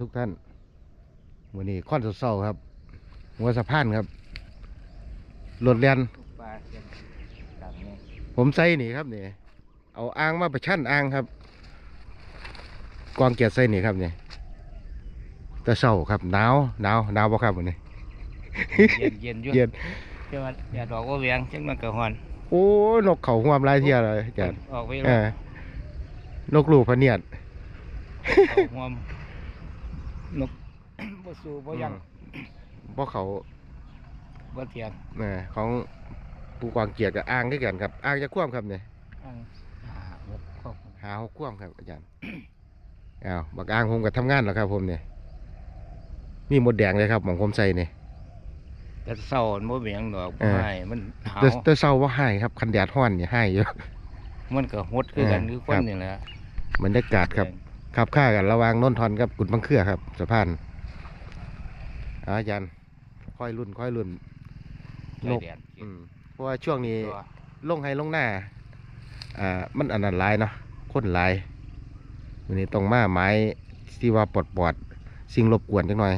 ทุกท่านวันนี้ค่อนเศร้าๆครับ หัวสะพานครับรถเรียนทุกปลาเสียงต่างเนี่ยผมใส่นี่ครับนี่ เอาอ่างมาประชันอ่างครับ กวางเกียรติใส่นี่ครับนี่แตะเศร้าครับหนาวหนาวหนาวบ่ครับวันนี้เย็นเย็นอยู่เย็นเจ้าว่าอย่าดอกว่าเวียงจังมันกระหอนโอ้ยนกเขาหวมหลายเที่ยเลยอาจารย์ออกไปเอแล้วอนกลูกพะเนียดเอาหวม นก บ่สู้บ่ยังบ่เขาบ่เทียงเออของปูกวางเกียรติกับอ่างด้วยกันครับอ่างจะคว่ำครับเนี่ยอังหาหกครอบหาหกคว่ำครับอาจารย์ อ้าวบักอ่างผมกับทำงานแล้วครับ ผมเนี่ยมีหมดแดงเลยครับหมองผมใส่เนี่ย แต่เศร้ามันบ่เวียงดอกเออ ไม่มันหาวแต่แต่เศร้าว่าให้ครับคันแดดห้อนเนี่ยให้อยู่ มันก็หดคือกันเออคือคครันบนี่แหละบรรยากาศครับ ขับค่ากันระหวางนนทอนกับกุดบังเครือครับสะพานอาอาจารย์ค่อยรุ่นค่อยรุ่นใจนกแดดอืมเพราะว่าช่วงนี้ตัวลงให้ลงหน้าอ่ามันอันนั้นหลายเนาะคนหลายวันนี้ต้องมาไม้ที่ว่าปลอดปลอดๆสิ่งรบกวนจังหน่อย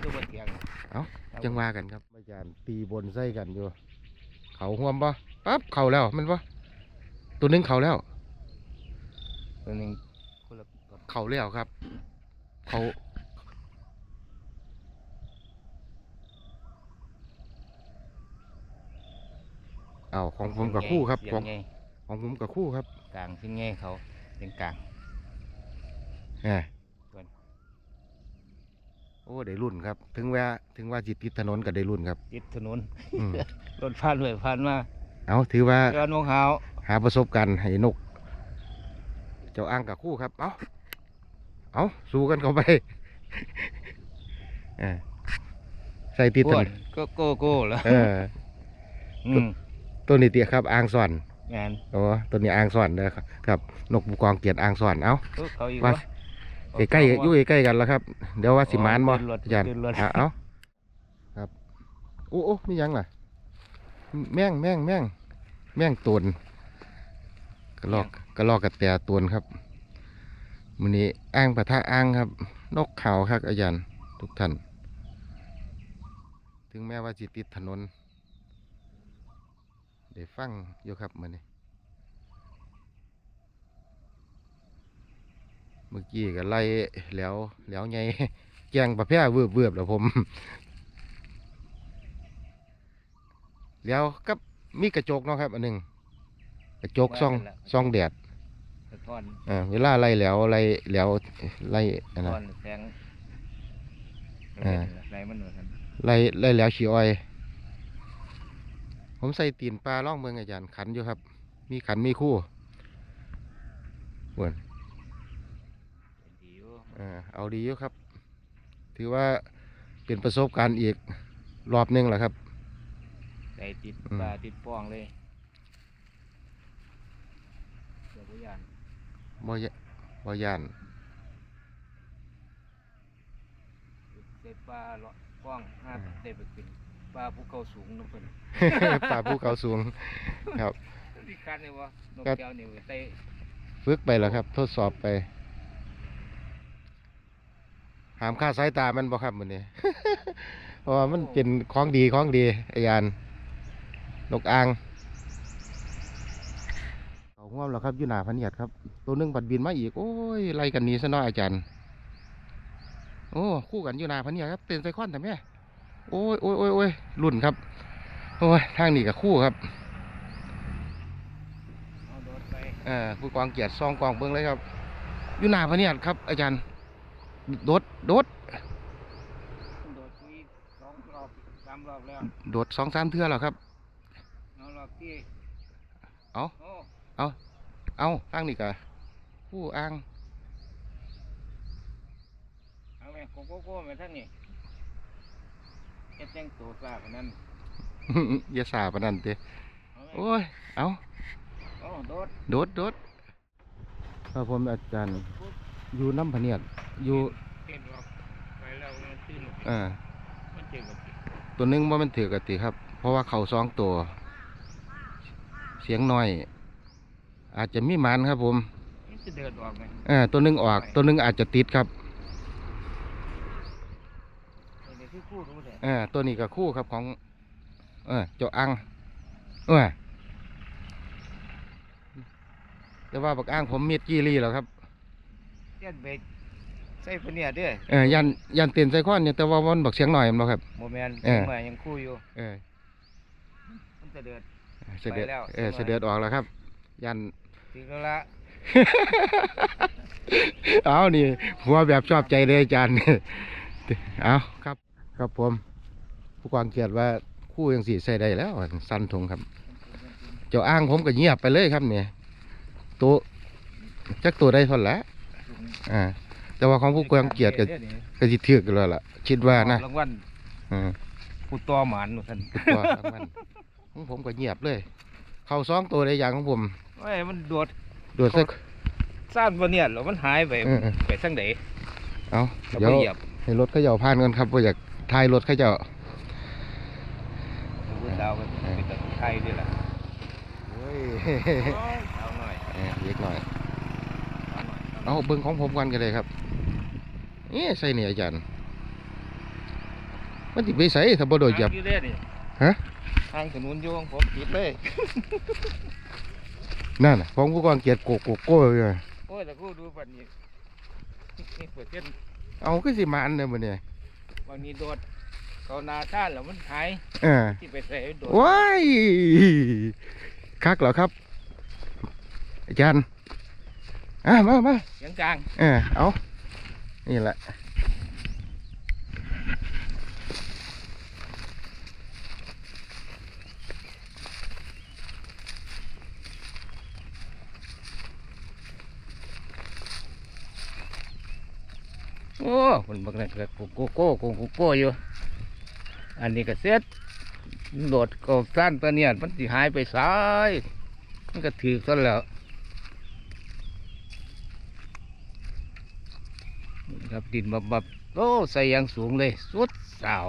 คือบ่เทียงเอ้าจังว่ากันครับอาจารย์ตีบนใส่กันอยู่ เขาห่วมปะปั๊บเขาแล้วแมันปะ ตัวหนึงเขาแล้ว ตัวหนึงคนละตัวเขาแล้วครับ เขาเอาของผมกับคู่ครับเสียของงไงของผมกับคู่ครับ กลางซึ่งไงเขาเป็นกลางแหมส่วนโอ้ได้รุ่นครับ ถึงว่าถึงว่าจิตติดถนนก็ได้รุ่นครับติดถนนอืมรถผ่านไปผ่านมาเอาถือว่าเจอนกหาว หาประสบการณ์ให้นก เจ้าอ้างกับคู่ครับ เอาเอาสู้กันเข้าไปเออใส่ติดถอ้นวนนก็โก้โก้แล้วเอออืมตัวนี้เตียครับอ่างซ่อนงานโอ้ตัวนี้อ่างซ่อนเด้อครับครับ นกผู้กองเกียรติอ่างซ่อนเอาเออเขาอีกว่าวะใกล้ๆอยู่ใกล้ๆกันแล้วครับ เดี๋ยวว่าสิมานบ่อ๋อขึ้นรถอาจารย์ขึ้นรถอะเอาครับโอ้โอ้มีหยังล่ะ แม่งแม่งแม่งแม่งตวนก ระลอกกระลอกกระแตตัวนครับมื้อนี้อ่างปะทะอ่างครับ นกเขาครับอาจารย์ทุกท่าน ถึงแม้ว่าจิติดถนนได้ฟังอยู่ครับมื้อนี้เมื่อกี้ก็ไล่แล้วแล้วไงแกงประเภทเวือบเวือบแล้วผมแล้วก็มีกระจกเนาะครับ อันหนึ่ง ระจกซ่องซ่องแดดสะท้อนอ่าเวลาไล่แล้วไล่แล้วไล่อันสะนะท้อนแสงอ่า ไรมันเหมือนกันไล่ไล่แล้วขี้อ้อย ผมใส่ตีนปลาล่องเมืองอาจารย์ขันอยู่ครับ มีขันมีคู่วนดีอยู่อ่าเอาดีอยู่ครับ ถือว่าเป็นประสบการณ์อีกรอบหนึงแหละครับใจติดอืม ปลาติดป้องเลยเดี๋ ยวพยานบ่ยบ่ยานใส่ปลาเลาะป้องห้าได้ไปขึ้นปลาภูเขาสูงน้ำเพิ่นป่าภูเขาสูงครับที่คันเลยวะนกครับแก้วนี่ใส่ฝึกไปแล้วครับ ทดสอบไปหามค่าสายตามันบ่ครับมื้อนี้ เพราะว่ามันเป็นของดีของดีอาจารย์นกอ่าง เขาห่วมแล้วครับอยู่หน้าพะเนียดครับ ตัวหนึงบัดบินมาอีก โอ้ยไล่กันหนี้ซะเน้อยอาจารย์ โอ้คู่กันอยู่หน้าพะเนียดครับเต้นไซคอนแต่แม่โอ้ยโอ้ยโอ้ยโอ้ยรุ่นครับ โอ้ยทางนี้กับคู่ครับเอาโดดไปเอ่อผู้กองเกียรติซองกองเบิ้งเลยครับอยู่หน้าพะเนียดครับ อาจารย์โดดโดดโดดมีสองรอบสามรอบแล้วโดดสองสามเทื่อแล้วครับเอารอบที่เอาโอ้ เอาทางนี้กะผู้อ้างเอาแม่โกโก้โก้มาท่านนี่เอ็ดแจ้งตัวซาคนนั้นอย่าสาปานนันเตเอาแม่โอ้ย เอาโอ้โดด โดดโดดครับผมอาจารย์ อยู่น้ำพะเนียดอยู่เต้นออกไปแล้วมันตื้นเอ่อมันเจอกับตัวหนึงว่ามันถือกติครับ เพราะว่าเขาสองตัว เสียงน้อย อาจจะมีหมันครับผมมันจะเดินออกไหมเออตัวหนึงออกตัวหนึงอาจจะติดครับเดี๋ยวที่คู่รู้เลยเออตัวนี้ก็คู่ครับของ เออเจ้าอังเออแต่ว่าบักอ่างผมมีดกี่รีแล้วครับเตี้ยนเบรกใส่พะเนี่ยเด้วยเออยันยันเตียนใส่ข้อนเนี่ยแต่ว่ามันบักเสียงหน่อยแมันบ่ครับโมเมนต์เออมายังคู่อยู่ เออมันจะเดินเสด็จไปแล้วเออสเสบายด็จออกแล้วครับ ยัน ถึงแล้วละเอานี่หัวแบบชอบใจเลยอาจารย์เอาครับ ครับผม ผู้กองเกียรติว่าคู่ยังสี่ใส่ได้แล้ว สั้นทงครับ เจ้าอ้างผมก็เงียบไปเลยครับเนี่ยตัวจักตัวได้ทนแล้วอ่าแต่ว่าของผู้กองเกียรติก็ก็สิถือกอยู่แล้วล่ะ คิดว่านะรางวัลอ่าผู้ต่อหมานหนูท่านตัวทั้งมันของผมก็เงียบเลย เข้าสองตัวได้อย่างของผมเอ้ยมันโดดโดดใส่ซ่านบ่เนี่ยแล้วมันหายไปเออเออไปทางไหนเอาก็เดี๋ยวบ่เหยียบให้รถเขาเจ้าผ่านกันครับว่าอยากทายรถเขาเจ้าผู้ดาวมันเป็นตะไคร้ด้วยล่ะโอ้ยเอาหน่อยเออเล็กหน่อยเอาหน่อยเอาเบิ้งของผมกันกันเลยครับเอ๊ะใส่เนี่ยอาจารย์มันติไปใส่ถ้าบ่โดดเหยียบทางอยู่เด้นี่ฮะทางถนนอยู่ของผมติดเลยนั่นน่ะของผู้กองเกียรติโกโกโก้เลยโอ้ยแต่กูดูปันนี้นี่เปิดเส้นเอาคือสิมาอันเนี่ยมันเนี่ยวันนี้โดดเขานาท่านแล้วมันหายเออที่ไปใส่โดดว้ายคักเหรอครับ อาจารย์อะมามาเสียงกลางเออเอานี่แหละ โอ้คนบางนั่นก็โกโก้โกโก้โก้อยู่ อันนี้ก็เสร็จโดดกบสั้นตัวเนี่ยมันสิหายไปซ้ายมันก็ถือซะแล้วนี่ครับดินบับบับโอ้ใส่ยางสูงเลยสุดสาว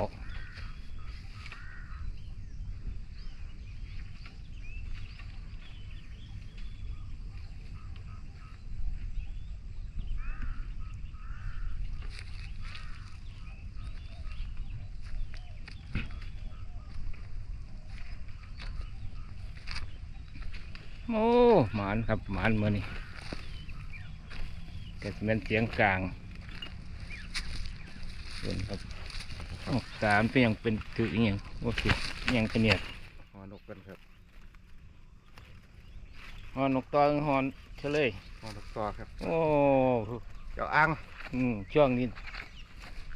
โอ้หมานครับหมานมือนี่ก็จะเป็นเสียงกลางส่วนครับอ้าวสามเป็นยังเป็นถืออหย่างโอเคอหย่างเป็นเนี่ยหอนกกันครับฮอนนกตองฮอนเฉลยหอนกต่อครับ โอ้เจ้าอ้างอืมช่วงนี้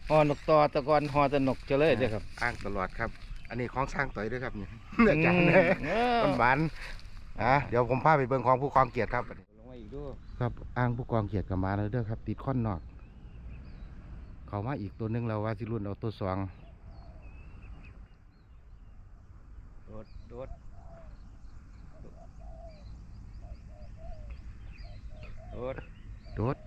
ฮอนนกตอตะกอนฮอตะนกเฉลยเด้อครับอ้างตลอดครับ อันนี้ของสร้างต่อยด้วยครับนี่อาจารย์อืมเด้อเออมันหวาน อะเดี๋ยวผมพาไปเบิ่งของผู้กองเกียรติครับลงมาอีกด้วยครับอ้างผู้กองเกียรติกับมาแล้วเด้อครับ ติดข้อนนอก เขามาอีกตัวหนึงเราว่าสิรุ่นเอาตัวสองโดดโดดโดดโดด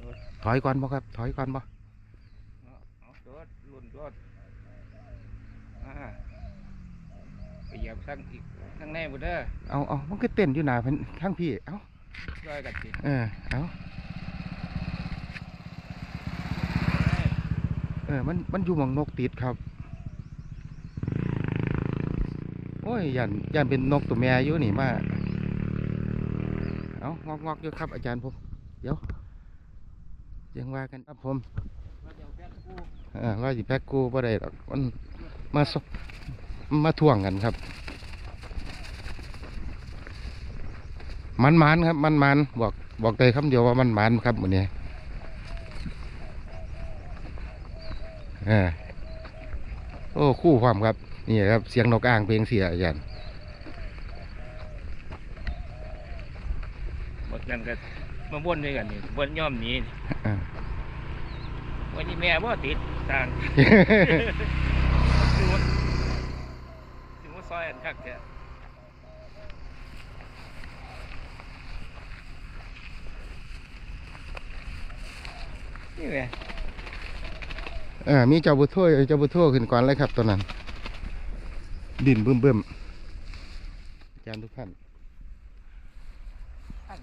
โดดถอยก่อนบ่ครับ ถอยก่อนบ่เอาเอาโดดลุ่นโดดอ่า ไปเหยียบข้างอีกข้างในบุเด้อเอาเอามันก็เต้นอยู่หนาเพิ่นทั้งพี่ เอาช่วยกันสิเออ เอาเออ มัน มันอยู่หมองนกติดครับ โอ้ยยันยันเป็นนกตัวแม่อยู่นี่มา เอางอกงอกๆอยู่ครับอาจารย์ผม เดี๋ยวยังว่ากันครับผมมาเดี๋ยวแป๊บกูเออว่าสิแพ็กกูบ่ได้หรอกมันมาซ มาท่วงกันครับ มันมันๆครับ มันมันๆบอกบอกได้คำเดียวว่ามันมันครับมื้อนี้เออโอ้คู่ความครับ นี่ครับเสียงนกอ่างเพลงเสียอาจารย์หมดกันก็มาบ่นด้วยกันนี่บ่นย่อมหนี้อ่าวันนี้แม่บ่ติดต่าง ถึงว่าถึงว่าซอยอันคักแท้นี่แหละเออมีเจ้าบุโทยเจ้าบุโทขึ้นก่อนเลยครับตัวนั้น ดินบึ้มบึ้มๆอาจารย์ทุกท่าน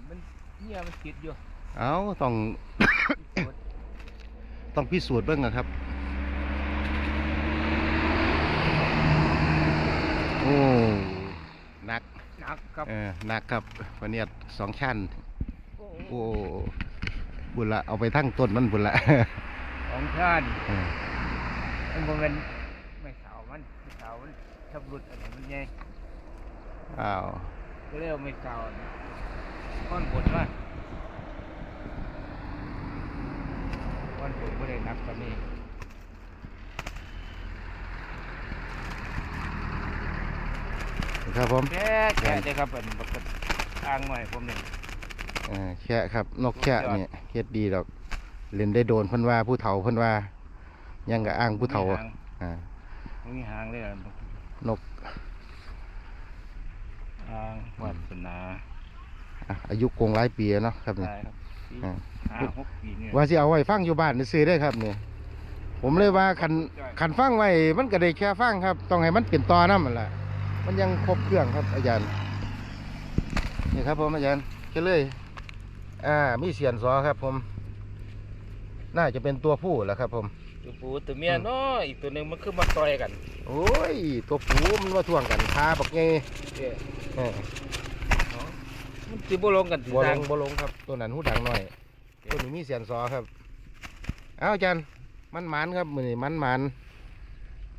มันเนี่ยมันติดอยู่ เอาต้อง ต้องพิสูจน์เบิ่งอะครับ โอ้ห นักหนักครับเออหนักครับวันนี้สองชั้นโอ้โอ้บุญละเอาไปทั้งต้นมันบุญละของชาติเออมันบ่แม่นไม่เสามันไม่เสามันทับรุดอะไรมันใหญ่อ้าวก็เรียกว่าไม่เสาเนี่ยก้อนบดว่าก้อนบดไม่ได้หนักกว่านี้ ครับผมแค่แค่ได้ครับเป็นบักกะอ่างหน่อยผมเนี่ยเออแค่ครับ นกแค่นี่เฮ็ดดีดอกเล่นได้โดนเพิ่นว่าผู้เฒ่าเพิ่นว่า ยังกับอ้างผู้เฒ่าอะอ่าไม่มีหางเลยอะนกอ่างวาสนาอะอายุกงหลายปีแล้วเนาะครับนี่ได้ครับปีอ่าห้าหกปีเนี่ยว่าสิเอาไว้ฟังอยู่บ้านซื้อได้ครับเนี่ยผมเลยว่าคันคันฟังไว้มันก็ได้แค่ฟังครับ ต้องให้มันเป็นตอนำมันล่ะ มันยังครบเครื่องครับอาจารย์นี่ครับผมอาจารย์เฉลยอ่ามีเสียนสอครับผม น่าจะเป็นตัวผู้แหละครับผม ตัวผู้ตัวเมียเนาะอีกตัวหนึ่งมันคือมาต่อยกัน โอ้ย ตัวผู้มันมาท่วงกันพาบักไงเด้อเออมันสิบ่ลงกันสิบ่ลทางงบ่ลงครับ ตัวนั้นหูดังหน่อย ตัวนี้มีเสียนสอครับ เอาอาจารย์มันหมันครับมือนี้มันหมัน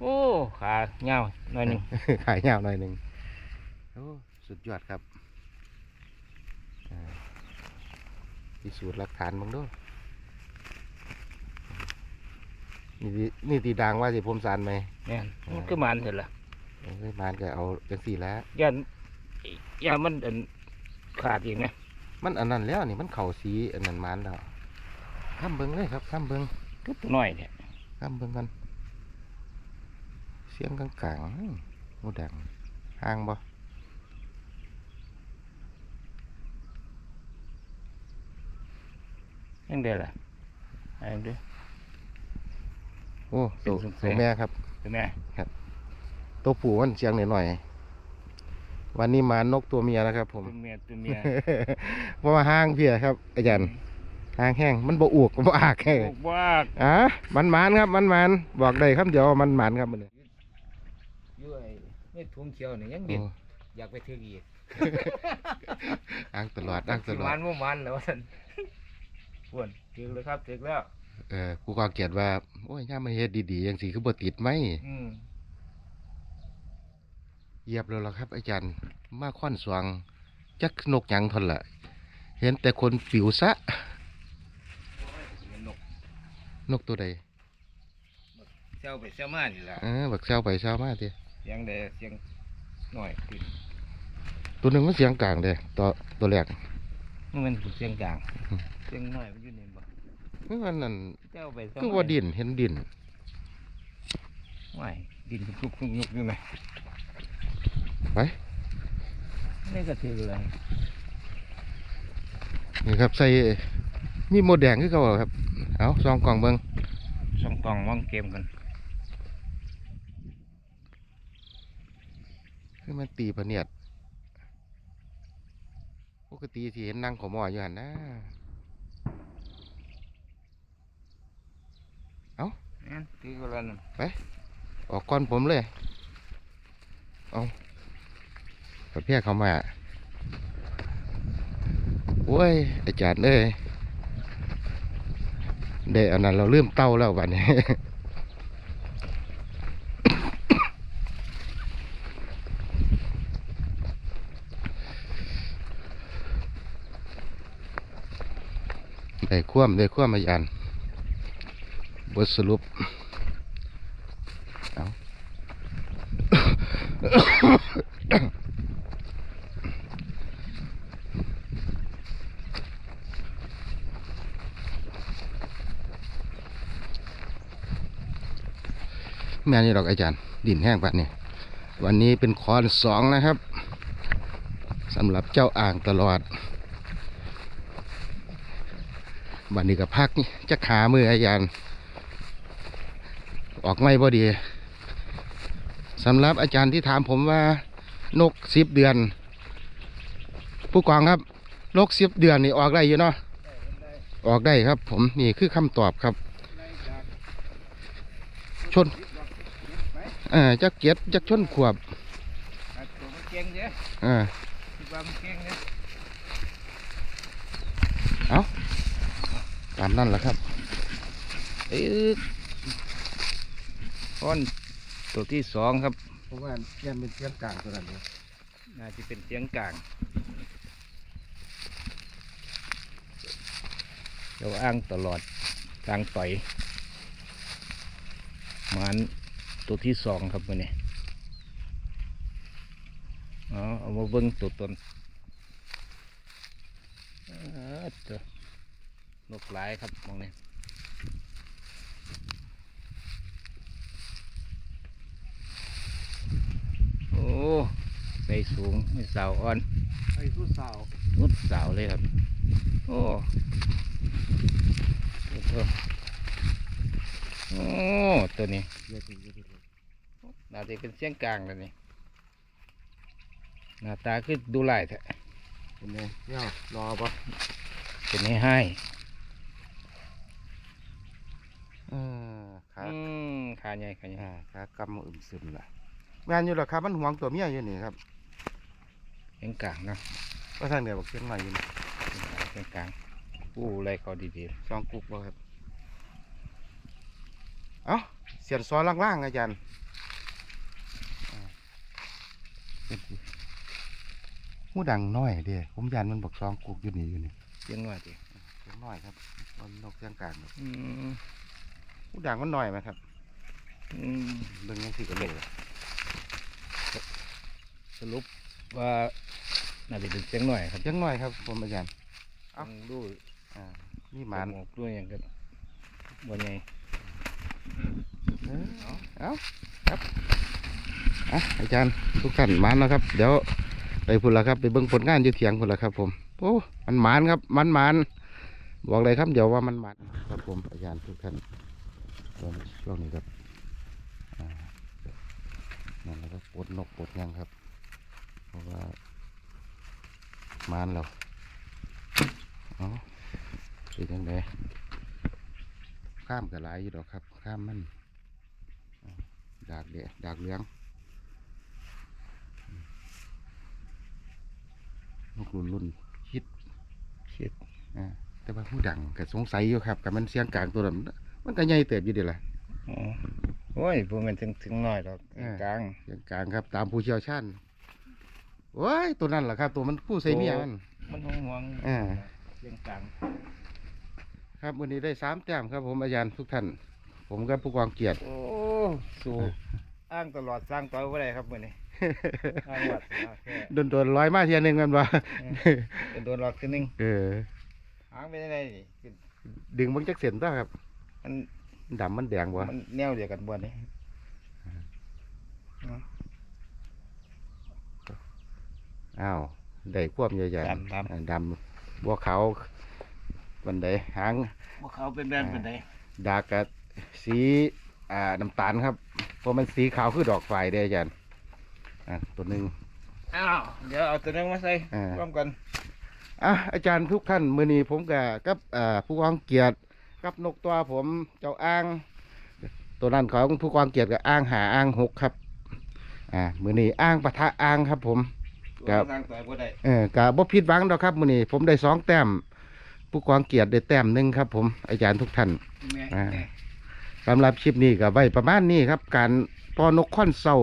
โอ้ขาเงาวหน่อยหนึงขายยาวหน่อยหนึ่งโอ้สุดยอดครับอ่าพิสูจน์หลักฐานมึงด้วยนี่ตินี่ตีดังว่าสิผมสารไหมเนี่ยมันคือมันเสร็จละเอ้ยมานก็เอาจังสี่แล้วยันยันมันอันขาดอีกไหมมันอันนั้นแล้วนี่มันเข่าสีอันนั้นมานแล้วข้ามเบิ้งเลยครับข้ามเบิ้งก็ตัวน้อยเนี่ยข้ามเบิ้งกันเสียงกลางกลางๆหมูดังห่างบ่ยังเดียวล่ะเอันดูโอ้ตัวเป็นสงสัตัวยแม่ครับใช่ไหมตัวผู้มันเสียงหน่อยๆวันนี้มานกตัวเมียนะครับ ผมตัวเมียตัวเมียเพราะว่าห้างเพียครับ อาจารย์ห้างแห้งมันบ่อวกบ่อากแห้งบอกว่าอะมันหมานครับมันหมานบอกได้คำเดียวว่ามันหมานครับมันเนี่ย อยู่ไอ้นี่ทุ่งเขียวนี่ยังเด็ดอยากไปถึงอีกอ้างตลอดอ้างตลอมัดนบ่มันแล้วสันปวนถึงเลยครับถึงแล้ว เออกูก็เกลียดว่า โอ้ยย่ามาเฮ็ดดีๆจังซี่คือบ่ติดไหมอืมเหยียบแล้วล่ะครับ อาจารย์ มาค่อนสวง จักนกหยังทนละเห็นแต่คนปิวซะเป็นนกนกตัวใดเจ้าไปเจ้ามานี่ล่ะเออบักแซวไปแซวมาติ เสียงใดเสียงหน่อยขึ้นตัวหนึงมันเสียงกลางเด้ตัวตัวแรกนี่มันเสียงกลางอืมเสียงน้อยมันอยู่นี่บ่คือว่านั่นเจ้าไปเจ้าคือว่าดินเห็นดินไม่ดินคุกคุกยุกอยู่ไหมไปนี่ก็ถือเลยนี่ครับใส่มีโมดแดงคือเขาครับ เอาซองกล่องเบิงสองกล่องวางเกมกัน คือมันตีพะเนียดปกติที่เห็นนั่งขอหมออยู่หันนะนี่นถือกันแล้วนั่นออกก่อนผมเลย เอาประเภทเขามาโอ้ย อาจารย์เอ้ยเด้อันนั้นเราลืมเต้าแล้วบัดนี้ ได้คว่ำได้คว่ำอาจารย์บทสรุปเอาแม่นี่ดอกอาจารย์ ดินแห้งปะเนี่ยวันนี้เป็นคอนสองนะครับสำหรับเจ้าอ่างตลอด วันนี้ก็พักจะขามืออาจารย์ออกไม่พอดีสำหรับอาจารย์ที่ถามผมว่านกสิบเดือน ผู้กองครับโรคสิบเดือนนี่ออกได้อยู่เนาะออกได้ครับ ผมนี่คือคำตอบครับ ชนเอ่าจักเกียดจักชนขวบตัวมันเก่งเด้อ่า คิดว่ามันเก่งเด้ ตามนั่นแหละครับเอ้ยก้อนตัวที่สองครับผมว่ายันเป็นเสียงกลางตัวนั้นเลยน่าจะเป็นเสียงกลางเราอ้างตลอดกลางต่อยหมันตัวที่สองครับมื่อนี้เอาเอามาเบิ้งตัวตนเอ้อเจ้า นกหลายครับมองนี่โอ้ใส่สูงไม่สาวอ่อนไอ้ผู้สาวมุดสาวเลยครับ โอ้โอ้โหโอ้ตัวนี้เนี่ยเป็นยังไงน่าจะเป็นเสียงกลางแล้วนี่หน้าตาคือดูไล่แท้เป็นไงเนี่ยรอปะเป็นให้ให้ เออขาอืมขาใหญ่ขาใหญ่อ่าขากำอึมซึมล่ะงานอยู่หรอครับมันห่วงตัวเมียอยู่นี่ครับเสียงกลางเนาะก็ทางเดียวบอกเชียงใหม่อยู่นี่เสียงกลางอู้ไรเขาดีสองกุกบ่ครับเอ้าเสียนซอล่างๆอาจารย์อ่าเป็นสิหูดังน้อยเด้ผมยันมันบอกสองกุกอยู่นี่อยู่นี่ๆเสียงว่าดิเสียงน้อยครับมันนกเสียงกลางครับอืม หูดังมันน้อยไหมครับอืมเบิ่งยังสิกันเลยสรุปว่าน่าจะเป็นเสียงหน่อยครับเสียงน้อยครับผมอาจารย์เอ้าต้องดูอ่านี่หมานจกด้วยอย่างกันบนไงเออเอาเอาครับอะอาจารย์ทุกท่านหมานแล้วครับ เดี๋ยวไปพุ่นละครับ ไปเบิ่งผลงานอยู่เถียงพุ่นละครับ ผมโอ้มันหมานครับ มันหมานบอกเลยครับ เดี๋ยวว่ามันหมานครับผมอาจารย์ทุกท่าน ตอนช่วงนี้ครับอ่านั่นแหละครับปลดนกปลดหยังครับ เพราะว่าหมานแล้วเอาเป็นยังไงข้ามกับหลายอยู่ดอกครับ ข้ามมันอ่าดากเดะดากเหลืองนกรุ่นรุ่นคิดคิดอ่าแต่ว่าผู้ดังก็สงสัยอยู่ครับกับมันเสียงกลางตัวนั้น มันก็ใหญ่เติบอยู่เดีล่ะ อ๋อโอ้ยพวกมันถึงถึงหน่อยหรอกเออกลางเสียงกลางครับตามผู้เชี่ยวชาญโอ้ยตัวนั้นแหละครับ ตัวมันผู้ใส่เมียมัน มันห่วงห่วงอ่าเสียงกลางครับวันนี้ได้สามแต้มครับผมอาจารย์ทุกท่าน ผมกับผู้กองเกียรติ โอ้สู้อ้างตลอดสร้างต่อยว่าไรครับมื่อนี้อ้างวัดนะแค่โดนโดนร้อยมาเทียหนึงกันบ่เป็นโดนหลอดขึ้นหนึงเออหางเป็นยังไงนี่คือดึงมันจักเส้นตัวครับ มันดำมันแดงบ่มันแนวเดียวกันบ่นี่อ้าวได้ควบใหญ่ๆดำดำอ่าดำบัวขาวบันไดหางบ่เขาเป็นแบนเป็นไดดากกับสีอ่าน้ำตาลครับเพราะมันสีขาวคือดอกไฟเด้อาจารย์อ่าตัวหนึ่งอ้าวเดี๋ยวเอาตัวนึงมาใส่อ่าร่วมกันอะอาจารย์ทุกท่านมือนี้ผมกับกับอ่าผู้กองเกียรติ กับนกตัวผมเจ้าอ้าง ตัวนั้นของผู้กองเกียรติกับอ้างหาอ้างหกครับ อ่ามือนี้อ้างปะทะอ้างครับผมครับสร้างต่อยบ่ได้เออกะบ่ผิดหวังดอกครับมือนี้ผมได้สองแต้ม ผู้กองเกียรติได้แต้มหนึ่งครับ ผมอาจารย์ทุกท่านแม่อ่าสำหรับคลิปนี้ก็ไว้ประมาณนี้ครับ การปอนกค่อนเศร้า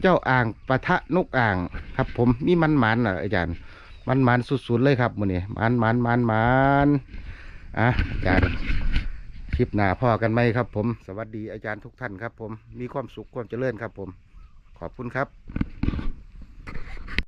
เจ้าอ่างปะทะนกอ่างครับ ผมมีมันหมันอะอาจารย์ มันหมันสุดๆเลยครับมือนี้มันมันมันมัน อะอาจารย์คลิปหน้าพ่อกันไหมครับ ผม สวัสดีอาจารย์ทุกท่านครับ ผมมีความสุขความเจริญครับ ผม ขอบคุณครับ